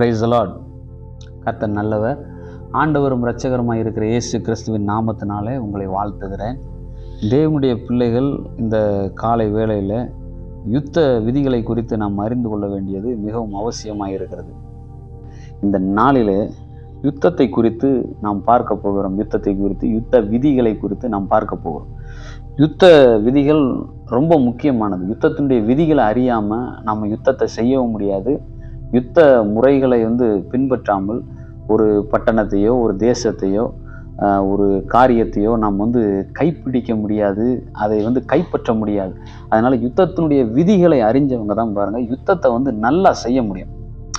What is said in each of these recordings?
Price allot கர்த்தர் நல்லவர். ஆண்டவரும் ரட்சகரமாக இருக்கிற இயேசு கிறிஸ்துவின் நாமத்தினாலே உங்களை வாழ்த்துகிறேன். தேவனுடைய பிள்ளைகள் இந்த காலை வேளையில் யுத்த விதிகளை குறித்து நாம் அறிந்து கொள்ள வேண்டியது மிகவும் அவசியமாக இருக்கிறது. இந்த நாளிலே யுத்தத்தை குறித்து நாம் பார்க்க போகிறோம். யுத்தத்தை குறித்து யுத்த விதிகளை குறித்து நாம் பார்க்க போகிறோம். யுத்த விதிகள் ரொம்ப முக்கியமானது. யுத்தத்தினுடைய விதிகளை அறியாமல் நம்ம யுத்தத்தை செய்யவும் முடியாது. யுத்த முறைகளை வந்து பின்பற்றாமல் ஒரு பட்டணத்தையோ ஒரு தேசத்தையோ ஒரு காரியத்தையோ நாம் வந்து கைப்பிடிக்க முடியாது. அதை வந்து கைப்பற்ற முடியாது. அதனால் யுத்தத்தினுடைய விதிகளை அறிஞ்சவங்க தான் பாருங்கள் யுத்தத்தை வந்து நல்லா செய்ய முடியும்.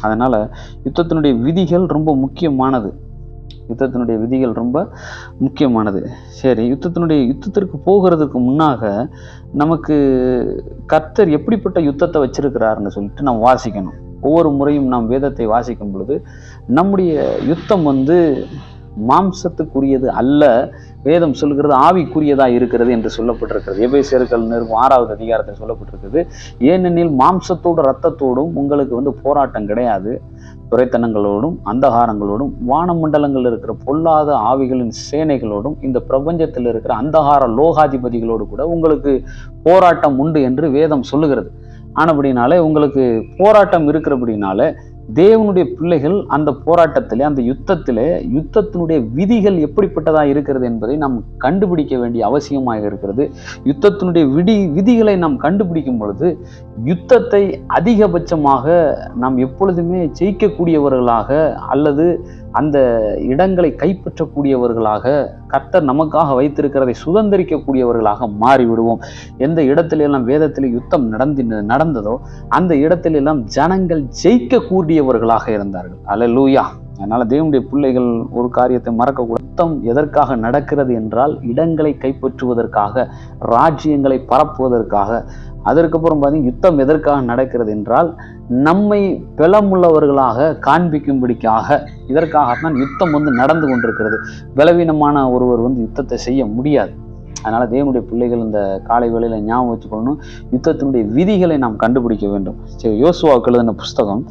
அதனால் யுத்தத்தினுடைய விதிகள் ரொம்ப முக்கியமானது. யுத்தத்தினுடைய விதிகள் ரொம்ப முக்கியமானது. சரி யுத்தத்தினுடைய யுத்தத்திற்கு போகிறதுக்கு முன்னாக நமக்கு கர்த்தர் எப்படிப்பட்ட யுத்தத்தை வச்சிருக்கிறாருன்னு சொல்லிட்டு நம்ம வாசிக்கணும். ஒவ்வொரு முறையும் நாம் வேதத்தை வாசிக்கும் பொழுது நம்முடைய யுத்தம் வந்து மாம்சத்துக்குரியது அல்ல வேதம் சொல்கிறது ஆவிக்குரியதாக இருக்கிறது என்று சொல்லப்பட்டிருக்கிறது. எவ்வை சேர்க்கல் நிறுவனம் ஆறாவது அதிகாரத்தில் சொல்லப்பட்டிருக்கிறது. ஏனெனில் மாம்சத்தோடு ரத்தத்தோடும் உங்களுக்கு வந்து போராட்டம் கிடையாது. துரைத்தனங்களோடும் அந்தகாரங்களோடும் வானமண்டலங்களில் இருக்கிற பொல்லாத ஆவிகளின் சேனைகளோடும் இந்த பிரபஞ்சத்தில் இருக்கிற அந்தகார லோகாதிபதிகளோடு கூட உங்களுக்கு போராட்டம் உண்டு என்று வேதம் சொல்லுகிறது. ஆனபடினாலே உங்களுக்கு போராட்டம் இருக்கிறபடினால தேவனுடைய பிள்ளைகள் அந்த போராட்டத்திலே அந்த யுத்தத்திலே யுத்தத்தினுடைய விதிகள் எப்படிப்பட்டதாக இருக்கிறது என்பதை நாம் கண்டுபிடிக்க வேண்டிய அவசியமாக இருக்கிறது. யுத்தத்தினுடைய விடி விதிகளை நாம் கண்டுபிடிக்கும் பொழுது யுத்தத்தை அதிகபட்சமாக நாம் எப்பொழுதுமே ஜெயிக்கக்கூடியவர்களாக அல்லது அந்த இடங்களை கைப்பற்றக்கூடியவர்களாக கர்த்தர் நமக்காக வைத்திருக்கிறதை சுதந்திரிக்கக்கூடியவர்களாக மாறிவிடுவோம். எந்த இடத்திலெல்லாம் வேதத்தில் யுத்தம் நடந்து நடந்ததோ அந்த இடத்திலெல்லாம் ஜனங்கள் ஜெயிக்கக்கூடியவர்களாக இருந்தார்கள். அல்லேலூயா. அதனால் தேவனுடைய பிள்ளைகள் ஒரு காரியத்தை மறக்கக்கூடாது. யுத்தம் எதற்காக நடக்கிறது என்றால் இடங்களை கைப்பற்றுவதற்காக ராஜ்யங்களை பரப்புவதற்காக. அதற்கப்புறம் பார்த்தீங்கன்னா யுத்தம் எதற்காக நடக்கிறது என்றால் நம்மை பலமுள்ளவர்களாக காண்பிக்கும்படிக்காக இதற்காகத்தான் யுத்தம் வந்து நடந்து கொண்டிருக்கிறது. பலவீனமான ஒருவர் வந்து யுத்தத்தை செய்ய முடியாது. அதனால் தேவனுடைய பிள்ளைகள் இந்த காலை வேளையில் ஞாபகம் வச்சுக்கொள்ளணும். யுத்தத்தினுடைய விதிகளை நாம் கண்டுபிடிக்க வேண்டும். சரி யோசுவாவுக்கு எழுதின புஸ்தகம்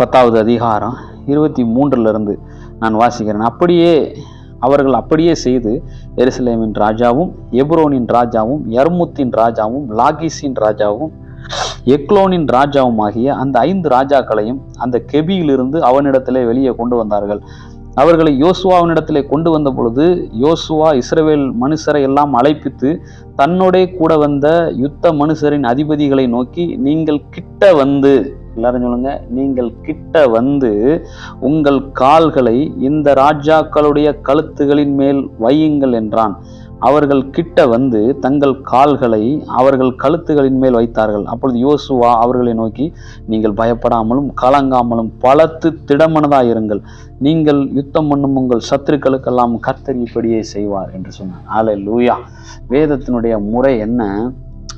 பத்தாவது அதிகாரம் இருபத்தி மூன்றுல இருந்து நான் வாசிக்கிறேன். அப்படியே அவர்கள் அப்படியே செய்து எருசலேமின் ராஜாவும் எப்ரோனின் ராஜாவும் யர்முத்தின் ராஜாவும் லாகிஸின் ராஜாவும் எக்லோனின் ராஜாவும் ஆகிய அந்த ஐந்து ராஜாக்களையும் அந்த கெபியிலிருந்து அவனிடத்திலே வெளியே கொண்டு வந்தார்கள். அவர்களை யோசுவாவினிடத்திலே கொண்டு வந்த பொழுது யோசுவா இஸ்ரவேல் மனுஷரை எல்லாம் அழைப்பித்து தன்னோடே கூட வந்த யுத்த மனுஷரின் அதிபதிகளை நோக்கி நீங்கள் கிட்ட வந்து எல்லாரும் சொல்லுங்க நீங்கள் கிட்ட வந்து உங்கள் கால்களை இந்த ராஜாக்களுடைய கழுத்துகளின் மேல் வையுங்கள் என்றான். அவர்கள் கிட்ட வந்து தங்கள் கால்களை அவர்கள் கழுத்துகளின் மேல் வைத்தார்கள். அப்பொழுது யோசுவா அவர்களை நோக்கி நீங்கள் பயப்படாமலும் கலங்காமலும் பலத்து திடமனதாக இருங்கள். நீங்கள் யுத்தம் பண்ணும் உங்கள் சத்துருக்களுக்கெல்லாம் கர்த்தர் இப்படியே செய்வார் என்று சொன்னார். ஆலை லூயா வேதத்தினுடைய முறை என்ன?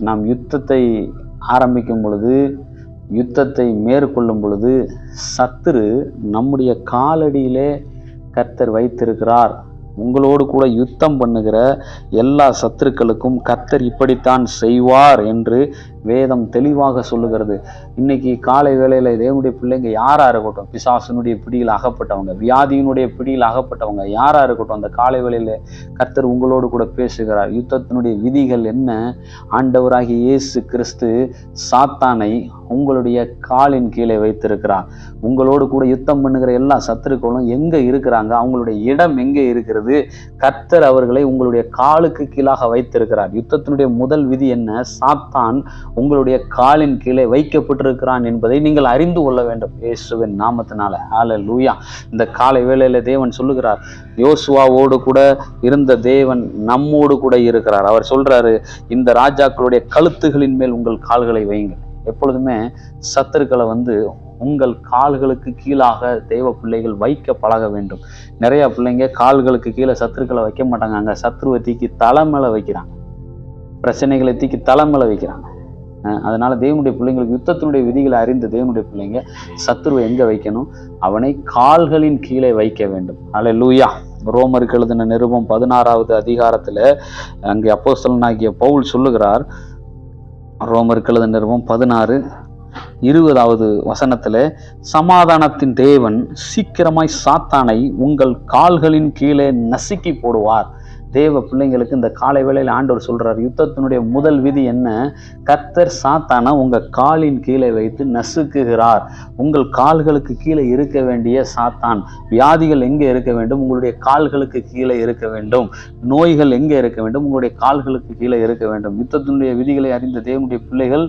நாம் யுத்தத்தை ஆரம்பிக்கும் பொழுது யுத்தத்தை மேற்கொள்ளும் பொழுது சத்துரு நம்முடைய காலடியிலே கர்த்தர் வைத்திருக்கிறார். உங்களோடு கூட யுத்தம் பண்ணுகிற எல்லா சத்துருக்களுக்கும் கர்த்தர் இப்படித்தான் செய்வார் என்று வேதம் தெளிவாக சொல்லுகிறது. இன்னைக்கு காலை வேளையில் தேவனுடைய பிள்ளைங்க யாராக இருக்கட்டும் பிசாசனுடைய பிடியில் அகப்பட்டவங்க வியாதியினுடைய பிடியில் அகப்பட்டவங்க யாராக இருக்கட்டும் அந்த காலை வேளையில் கர்த்தர் உங்களோடு கூட பேசுகிறார். யுத்தத்தினுடைய விதிகள் என்ன? ஆண்டவராகிய இயேசு கிறிஸ்து சாத்தானை உங்களுடைய காலின் கீழே வைத்திருக்கிறார். உங்களோடு கூட யுத்தம் பண்ணுகிற எல்லா சத்துருக்களும் எங்கே இருக்கிறாங்க? அவங்களுடைய இடம் எங்கே இருக்கிறது? கர்த்தர் அவர்களை உங்களுடைய காலுக்கு கீழாக வைத்திருக்கிறார். யுத்தத்தினுடைய முதல் விதி என்ன? சாத்தான் உங்களுடைய காலின் கீழே வைக்கப்பட்டிருக்கிறான் என்பதை நீங்கள் அறிந்து கொள்ள வேண்டும். இயேசுவின் நாமத்தினால. ஆல லூயா இந்த காலை வேளையில தேவன் சொல்லுகிறார். யோசுவாவோடு கூட இருந்த தேவன் நம்மோடு கூட இருக்கிறார். அவர் சொல்றாரு இந்த ராஜாக்களுடைய கழுத்துகளின் மேல் உங்கள் கால்களை வையுங்கள். எப்பொழுதுமே சத்துருக்களை வந்து உங்கள் கால்களுக்கு கீழாக தெய்வ பிள்ளைகள் வைக்க பழக வேண்டும். நிறைய பிள்ளைங்க கால்களுக்கு கீழே சத்துருக்களை வைக்க மாட்டாங்க. அங்கே சத்ருவை தீக்கி தலை மேல வைக்கிறாங்க. பிரச்சனைகளை தீக்கி தலை மேல வைக்கிறாங்க. அதனால தேவனுடைய பிள்ளைங்களுக்கு யுத்தத்தினுடைய விதிகளை அறிந்த தேவனுடைய பிள்ளைங்க சத்துருவை எங்க வைக்கணும்? அவனை கால்களின் கீழே வைக்க வேண்டும். அல்ல லூயா ரோமருக்கு எழுதின நிருபம் பதினாறாவது அதிகாரத்துல அங்கே அப்போஸ்தலனாகிய பவுல் சொல்லுகிறார். ரோமருக்கு எழுதின நிருபம் பதினாறு இருபதாவது வசனத்துல சமாதானத்தின் தேவன் சீக்கிரமாய் சாத்தானை உங்கள் கால்களின் கீழே நசுக்கி போடுவார். தேவ பிள்ளைங்களுக்கு இந்த காலை வேளையில் ஆண்டவர் சொல்கிறார் யுத்தத்தினுடைய முதல் விதி என்ன? கத்தர் சாத்தானை உங்கள் காலின் கீழே வைத்து நசுக்குகிறார். உங்கள் கால்களுக்கு கீழே இருக்க வேண்டிய சாத்தான். வியாதிகள் எங்கே இருக்க வேண்டும்? உங்களுடைய கால்களுக்கு கீழே இருக்க வேண்டும். நோய்கள் எங்கே இருக்க வேண்டும்? உங்களுடைய கால்களுக்கு கீழே இருக்க வேண்டும். யுத்தத்தினுடைய விதிகளை அறிந்த தேவனுடைய பிள்ளைகள்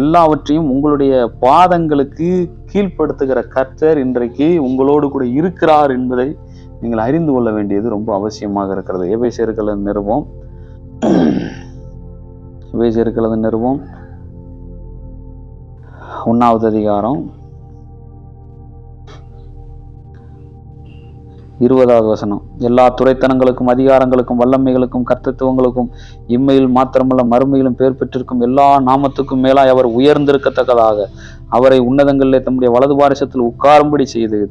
எல்லாவற்றையும் உங்களுடைய பாதங்களுக்கு கீழ்ப்படுத்துகிற கர்த்தர் இன்றைக்கு உங்களோடு கூட இருக்கிறார் என்பதை நீங்கள் அறிந்து கொள்ள வேண்டியது ரொம்ப அவசியமாக இருக்கிறது. எவை சேர்க்கள நிறுவம். எவை சேர்க்களது நிறுவம். ஒன்றாவது அதிகாரம். இருபதாவது வசனம். எல்லா துறைத்தனங்களுக்கும் அதிகாரங்களுக்கும் வல்லமைகளுக்கும் கர்த்தத்துவங்களுக்கும் இம்மையில் மாத்திரமல்ல மறுமையிலும் பேர் பெற்றிருக்கும் எல்லா நாமத்துக்கும் மேலாய் அவர் உயர்ந்திருக்கத்தக்கதாக. அவரை உன்னதங்களிலே தம்முடைய வலது பாரிசத்தில் உட்காரும்படி செய்து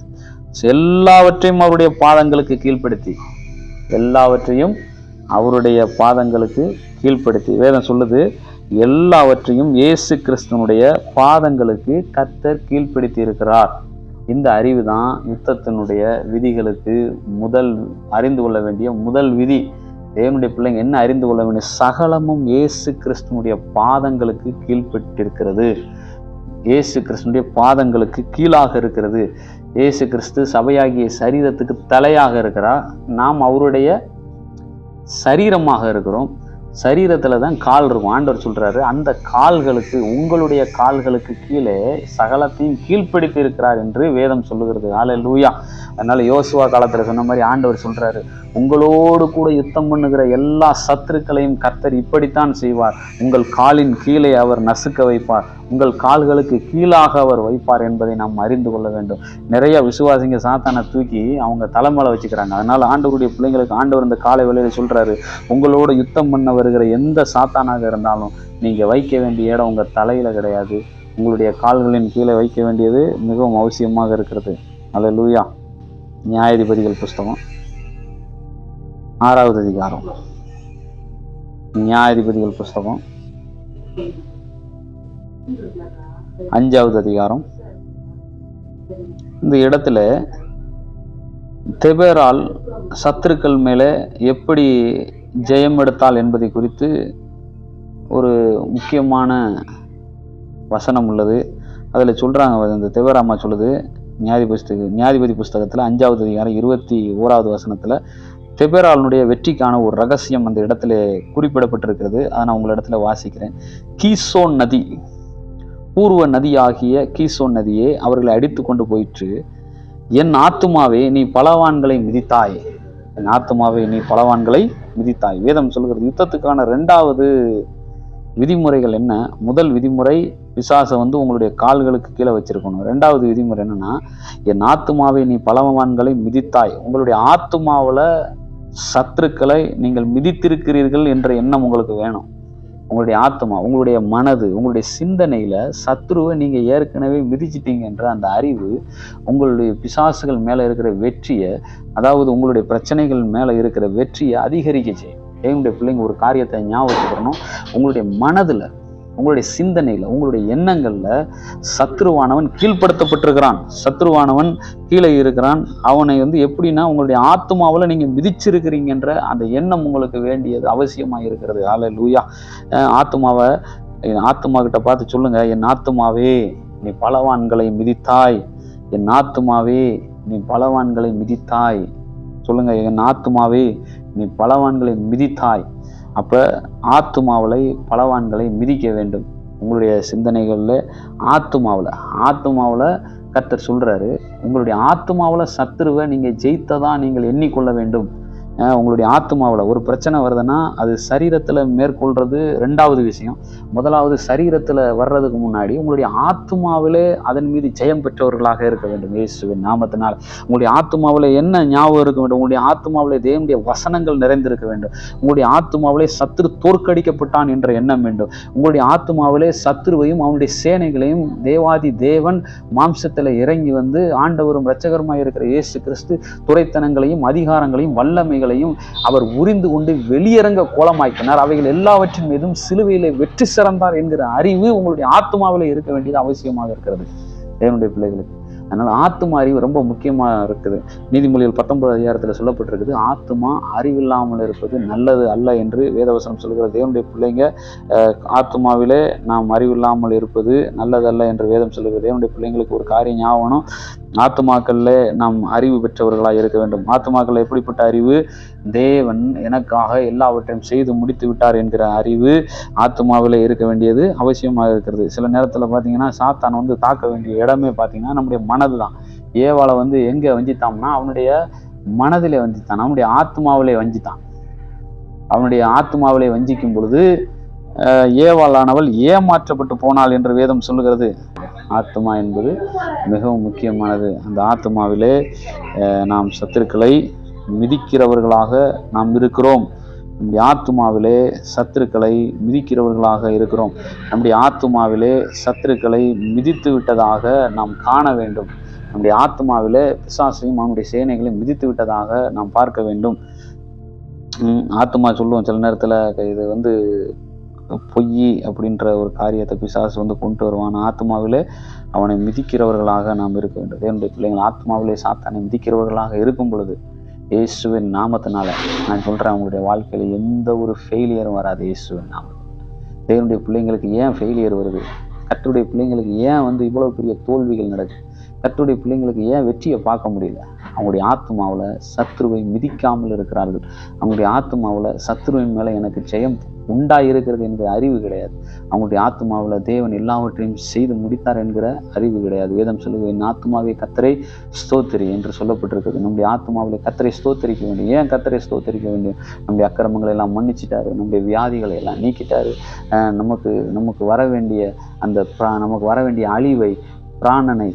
எல்லாவற்றையும் அவருடைய பாதங்களுக்கு கீழ்ப்படுத்தி எல்லாவற்றையும் அவருடைய பாதங்களுக்கு கீழ்ப்படுத்தி வேதம் சொல்லுது எல்லாவற்றையும் இயேசு கிறிஸ்தனுடைய பாதங்களுக்கு கத்தர் கீழ்ப்படுத்தி இருக்கிறார் இந்த அறிவு தான் யுத்தத்தினுடைய விதிகளுக்கு முதல் அறிந்து கொள்ள வேண்டிய முதல் விதி. தேவனுடைய பிள்ளைங்க என்ன அறிந்து கொள்ள வேண்டிய சகலமும் இயேசு கிறிஸ்துவனுடைய பாதங்களுக்கு கீழ்ப்பட்டிருக்கிறது. இயேசு கிறிஸ்துடைய பாதங்களுக்கு கீழாக இருக்கிறது. இயேசு கிறிஸ்து சபையாகிய சரீரத்துக்கு தலையாக இருக்கிறார். நாம் அவருடைய சரீரமாக இருக்கிறோம். சரீரத்தில் தான் கால் இருக்கும். ஆண்டவர் சொல்றாரு அந்த கால்களுக்கு உங்களுடைய கால்களுக்கு கீழே சகலத்தையும் கீழ்ப்படுத்தி இருக்கிறார் என்று வேதம் சொல்லுகிறது. ஆல லூயா அதனால யோசுவா காலத்துல சொன்ன மாதிரி ஆண்டவர் சொல்றாரு உங்களோடு கூட யுத்தம் பண்ணுகிற எல்லா சத்துருக்களையும் கர்த்தர் இப்படித்தான் செய்வார். உங்கள் காலின் கீழே அவர் நசுக்க வைப்பார். உங்கள் கால்களுக்கு கீழாக அவர் வைப்பார் என்பதை நாம் அறிந்து கொள்ள வேண்டும். நிறைய விசுவாசிங்க சாத்தானை தூக்கி அவங்க தலைமலை வச்சுக்கிறாங்க. அதனால் ஆண்டவருடைய பிள்ளைங்களுக்கு ஆண்டவர் இந்த காலை வேலையில் சொல்றாரு உங்களோட யுத்தம் பண்ணவர் வருகிற எந்த சாத்தானாக இருந்தாலும் நீங்க வைக்க வேண்டிய இடம் உங்க தலையில கிடையாது. உங்களுடைய கால்களின் கீழே வைக்க வேண்டியது மிகவும் அவசியமாக இருக்கிறது. அல்ல லூயா நியாயாதிபதிகள் புஸ்தகம் ஆறாவது அதிகாரம். நியாயாதிபதிகள் புஸ்தகம் அஞ்சாவது அதிகாரம். இந்த இடத்துல தெபேரால் சத்துருக்கள் மேலே எப்படி ஜெயம் எடுத்தால் என்பதை குறித்து ஒரு முக்கியமான வசனம் உள்ளது. அதில் சொல்கிறாங்க இந்த தெபேராமா சொல்லுது நியாதிபதி புஸ்தக புஸ்தகத்தில் அஞ்சாவது அதிகாரம் இருபத்தி ஓராவது வசனத்தில் தெபேராளுடைய வெற்றிக்கான ஒரு ரகசியம் அந்த இடத்துல குறிப்பிடப்பட்டிருக்கிறது. அதை நான் உங்கள் இடத்துல வாசிக்கிறேன். கீசோன் நதி பூர்வ நதியாகிய கீசோன் நதியே அவர்களை அடித்து கொண்டு போயிற்று. என் ஆத்துமாவே நீ பலவான்களை மிதித்தாய். என் நீ பலவான்களை மிதித்தாய். வேதம் சொல்கிறது யுத்தத்துக்கான ரெண்டாவது விதிமுறைகள் என்ன? முதல் விதிமுறை பிசாசை வந்து உங்களுடைய கால்களுக்கு கீழே வச்சிருக்கணும். ரெண்டாவது விதிமுறை என்னன்னா என் ஆத்துமாவை நீ பலவான்களை மிதித்தாய். உங்களுடைய ஆத்துமாவில் சத்துருக்களை நீங்கள் மிதித்திருக்கிறீர்கள் என்ற எண்ணம் உங்களுக்கு வேணும். உங்களுடைய ஆத்மா உங்களுடைய மனது உங்களுடைய சிந்தனையில சத்ருவை நீங்க ஏற்கனவே மிதிச்சிட்டீங்க என்ற அந்த அறிவு உங்களுடைய பிசாசுகள் மேல இருக்கிற வெற்றியை அதாவது உங்களுடைய பிரச்சனைகள் மேல இருக்கிற வெற்றியை அதிகரிக்க செய்யும். தேவனுடைய பிள்ளைங்க ஒரு காரியத்தை ஞாபகம் உங்களுடைய மனதுல உங்களுடைய சிந்தனையில உங்களுடைய எண்ணங்கள்ல சத்ருவானவன் கீழ்ப்படுத்தப்பட்டிருக்கிறான். சத்ருவானவன் கீழே இருக்கிறான். அவனை வந்து எப்படின்னா உங்களுடைய ஆத்மாவில் நீங்க மிதிச்சிருக்கிறீங்கன்ற அந்த எண்ணம் உங்களுக்கு வேண்டியது அவசியமாக இருக்கிறது. ஆல லூயா ஆத்மாவை என் ஆத்மா கிட்ட பார்த்து சொல்லுங்க. என் ஆத்மாவே நீ பலவான்களை மிதித்தாய். என் ஆத்மாவே நீ பலவான்களை மிதித்தாய். சொல்லுங்க. என் ஆத்மாவே நீ பலவான்களை மிதித்தாய். அப்ப ஆத்துமாவளை பலவான்களை மிதிக்க வேண்டும். உங்களுடைய சிந்தனைகளில் ஆத்துமாவில் ஆத்துமாவில் கர்த்தர் சொல்றாரு உங்களுடைய ஆத்துமாவில் சத்துருவை நீங்கள் ஜெயித்ததா நீங்கள் எண்ணிக்கொள்ள வேண்டும். உங்களுடைய ஆத்மாவில் ஒரு பிரச்சனை வருதுன்னா அது சரீரத்தில் மேற்கொள்றது ரெண்டாவது விஷயம். முதலாவது சரீரத்தில் வர்றதுக்கு முன்னாடி உங்களுடைய ஆத்மாவிலே அதன் மீது ஜெயம் பெற்றவர்களாக இருக்க வேண்டும். இயேசுவின் நாமத்தினால். உங்களுடைய ஆத்மாவில் என்ன ஞாபகம் இருக்க வேண்டும்? உங்களுடைய ஆத்மாவில் தேவனுடைய வசனங்கள் நிறைந்திருக்க வேண்டும். உங்களுடைய ஆத்மாவிலே சத்துரு தோற்கடிக்கப்பட்டான் என்ற எண்ணம் வேண்டும். உங்களுடைய ஆத்மாவிலே சத்துருவையும் அவனுடைய சேனைகளையும் தேவாதி தேவன் மாம்சத்தில் இறங்கி வந்து ஆண்டவரும் இரட்சகருமாய் இருக்கிற இயேசு கிறிஸ்து துறைத்தனங்களையும் அதிகாரங்களையும் வல்லமைகள் அறிவுகளையும் அவர் உரிந்து கொண்டு வெளியரங்க கோலமாக்கினார். அவைகள் எல்லாவற்றின் மீதும் சிலுவையிலே வெற்றி சிறந்தார் என்கிற அறிவு உங்களுடைய ஆத்மாவிலே இருக்க வேண்டியது அவசியமாக இருக்கிறது. என்னுடைய பிள்ளைகளுக்கு. அதனால் ஆத்துமா அறிவு ரொம்ப முக்கியமாக இருக்குது. நீதிமொழிகள் பத்தொன்பது அதிகாரத்தில் சொல்லப்பட்டிருக்குது ஆத்துமா அறிவில்லாமல் இருப்பது நல்லது அல்ல என்று வேதவசனம் சொல்கிற தேவனுடைய பிள்ளைங்க ஆத்துமாவிலே நாம் அறிவில்லாமல் இருப்பது நல்லதல்ல என்று வேதம் சொல்கிற தேவனுடைய பிள்ளைங்களுக்கு ஒரு காரியம் ஞாபகம் ஆத்துமாக்கள்ல நாம் அறிவு பெற்றவர்களாக இருக்க வேண்டும். ஆத்துமாக்கள் எப்படிப்பட்ட அறிவு? தேவன் எனக்காக எல்லாவற்றையும் செய்து முடித்து விட்டார் என்கிற அறிவு ஆத்மாவில் இருக்க வேண்டியது அவசியமாக இருக்கிறது. சில நேரத்தில் பார்த்தீங்கன்னா சாத்தான் வந்து தாக்க வேண்டிய இடமே பார்த்தீங்கன்னா நம்முடைய மனது தான் ஏவாளை வந்து எங்கே வஞ்சித்தான்னா அவனுடைய மனதிலே வஞ்சித்தான். அவனுடைய ஆத்மாவிலே வஞ்சித்தான். அவனுடைய ஆத்மாவிலே வஞ்சிக்கும் பொழுது ஏவாளானவள் ஏமாற்றப்பட்டு போனாள் என்று வேதம் சொல்லுகிறது. ஆத்மா என்பது மிகவும் முக்கியமானது. அந்த ஆத்மாவிலே நாம் சத்துருக்களை மிதிக்கிறவர்களாக நாம் இருக்கிறோம். நம்முடைய ஆத்மாவிலே சத்துருக்களை மிதிக்கிறவர்களாக இருக்கிறோம். நம்முடைய ஆத்மாவிலே சத்துருக்களை மிதித்து விட்டதாக நாம் காண வேண்டும். நம்முடைய ஆத்மாவிலே பிசாசையும் அவனுடைய சேனைகளையும் மிதித்து விட்டதாக நாம் பார்க்க வேண்டும். ஆத்மா சொல்லுவோம். சில நேரத்தில் இது வந்து பொய் அப்படின்ற ஒரு காரியத்தை பிசாசு வந்து கொண்டு வருவான். ஆத்மாவிலே அவனை மிதிக்கிறவர்களாக நாம் இருக்க வேண்டும். என்னுடைய பிள்ளைங்கள் ஆத்மாவிலே சாத்தானை மிதிக்கிறவர்களாக இருக்கும் பொழுது இயேசுவின் நாமத்தினால நான் சொல்கிறேன் அவங்களுடைய வாழ்க்கையில் எந்த ஒரு ஃபெயிலியரும் வராது இயேசுவின் நாமம் தேவனுடைய பிள்ளைங்களுக்கு ஏன் ஃபெயிலியர் வருது? கற்றுடைய பிள்ளைங்களுக்கு ஏன் வந்து இவ்வளோ பெரிய தோல்விகள் நடக்குது? கற்றுடைய பிள்ளைங்களுக்கு ஏன் வெற்றியை பார்க்க முடியல? அவங்களுடைய ஆத்மாவில் சத்ருவை மிதிக்காமல் இருக்கிறார்கள். அவங்களுடைய ஆத்மாவில் சத்ருவின் மேலே எனக்கு ஜெயம் உண்டாயிருக்கிறது என்கிற அறிவு கிடையாது. அவங்களுடைய ஆத்மாவில் தேவன் எல்லாவற்றையும் செய்து முடித்தார் என்கிற அறிவு கிடையாது. வேதம் சொல்லுவது என் ஆத்மாவை கத்தரை ஸ்தோத்திரி என்று சொல்லப்பட்டிருக்கிறது நம்முடைய ஆத்மாவில் கத்தரை ஸ்தோத்தரிக்க வேண்டும். ஏன் கத்தரை ஸ்தோத்தரிக்க வேண்டும்? நம்முடைய அக்கிரமங்களை எல்லாம் மன்னிச்சிட்டாரு. நம்முடைய வியாதிகளை எல்லாம் நீக்கிட்டாரு. நமக்கு நமக்கு வர வேண்டிய அந்த நமக்கு வர வேண்டிய அழிவை பிராணனை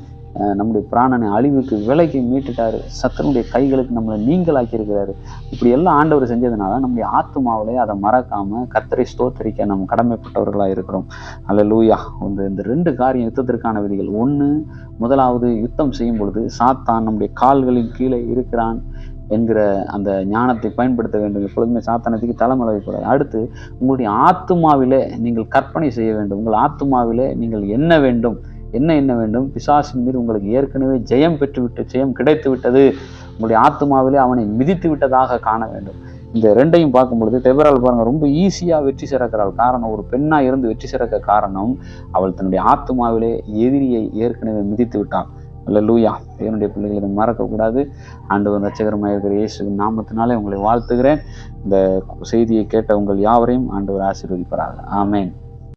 நம்முடைய பிராணனை அழிவுக்கு விலைக்கு மீட்டுட்டாரு. சத்தனுடைய கைகளுக்கு நம்மளை நீங்களாக்கியிருக்கிறாரு. இப்படி எல்லாம் ஆண்டவர் செஞ்சதுனால நம்முடைய ஆத்மாவிலே அதை மறக்காம கத்தரை ஸ்தோத்தரிக்க நம்ம கடமைப்பட்டவர்களாக இருக்கிறோம். அல்ல லூயா வந்து இந்த ரெண்டு காரியம் யுத்தத்திற்கான விதிகள். ஒன்று முதலாவது யுத்தம் செய்யும் பொழுது சாத்தான் நம்முடைய கால்களின் கீழே இருக்கிறான் என்கிற அந்த ஞானத்தை பயன்படுத்த வேண்டும். எப்பொழுதுமே சாத்தானத்துக்கு தலைமலை வைக்கூடாது அடுத்து உங்களுடைய ஆத்மாவிலே நீங்கள் கற்பனை செய்ய வேண்டும். உங்கள் ஆத்மாவிலே நீங்கள் என்ன வேண்டும். என்ன என்ன வேண்டும்? பிசாசின் மீது உங்களுக்கு ஏற்கனவே ஜெயம் பெற்றுவிட்டு ஜெயம் கிடைத்து விட்டது. உங்களுடைய ஆத்மாவிலே அவனை மிதித்து விட்டதாக காண வேண்டும். இந்த ரெண்டையும் பார்க்கும் பொழுது தெபரால் பாருங்க ரொம்ப ஈஸியாக வெற்றி சிறக்கிறாள். காரணம் ஒரு பெண்ணாக இருந்து வெற்றி சிறக்க காரணம் அவள் தன்னுடைய ஆத்மாவிலே எதிரியை ஏற்கனவே மிதித்து விட்டாள் இல்லை லூயா என்னுடைய பிள்ளைகளை இதை மறக்கக்கூடாது. ஆண்டவர் ரச்சகரமாக இருக்கிற இயேசு நாமத்தினாலே உங்களை வாழ்த்துகிறேன். இந்த செய்தியை கேட்ட உங்கள் யாவரையும் ஆண்டவர் ஆசீர்வதிப்பார்கள் ஆமேன்.